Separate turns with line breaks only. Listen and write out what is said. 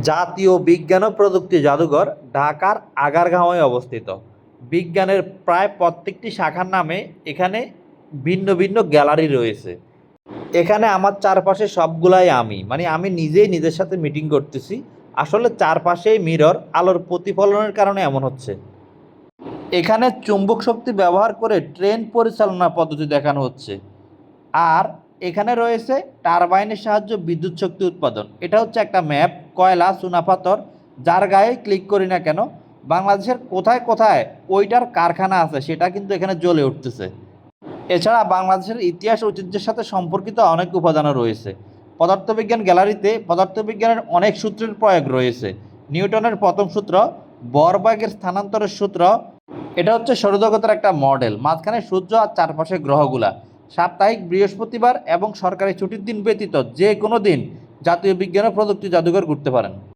জাতীয় বিজ্ঞান ও প্রযুক্তি জাদুঘর ঢাকার আগারগাঁওয়ে অবস্থিত। বিজ্ঞানের প্রায় প্রত্যেকটি শাখার নামে এখানে ভিন্ন ভিন্ন গ্যালারি রয়েছে। এখানে আমার চারপাশে সবগুলাই আমি। মানে আমি নিজেই নিজের সাথে মিটিং করতেছি। আসলে চারপাশেই মিরর, আলোর প্রতিফলনের কারণে এমন হচ্ছে। এখানে চুম্বক শক্তি ব্যবহার করে ট্রেন পরিচালনা পদ্ধতি দেখানো হচ্ছে। আর এখানে রয়েছে টারবাইনের সাহায্যে বিদ্যুৎ শক্তি উৎপাদন। এটা হচ্ছে একটা ম্যাপ, কয়লা চুনাপাথর যার গায়ে ক্লিক করি না কেন, বাংলাদেশের কোথায় কোথায় ওইটার কারখানা আছে সেটা কিন্তু এখানে জ্বলে উঠতেছে। এছাড়া বাংলাদেশের ইতিহাস ঐতিহ্যের সাথে সম্পর্কিত অনেক উপাদানও রয়েছে। পদার্থবিজ্ঞান গ্যালারিতে পদার্থবিজ্ঞানের অনেক সূত্রের প্রয়োগ রয়েছে। নিউটনের প্রথম সূত্র, বরবাগের স্থানান্তরের সূত্র, এটা হচ্ছে সৌরজগতের একটা মডেল, মাঝখানে সূর্য আর চারপাশে গ্রহগুলা। সাপ্তাহিক বৃহস্পতিবার এবং সরকারি ছুটির দিন ব্যতীত যে কোনো দিন জাতীয় বিজ্ঞান ও প্রযুক্তি জাদুঘর ঘুরতে পারেন।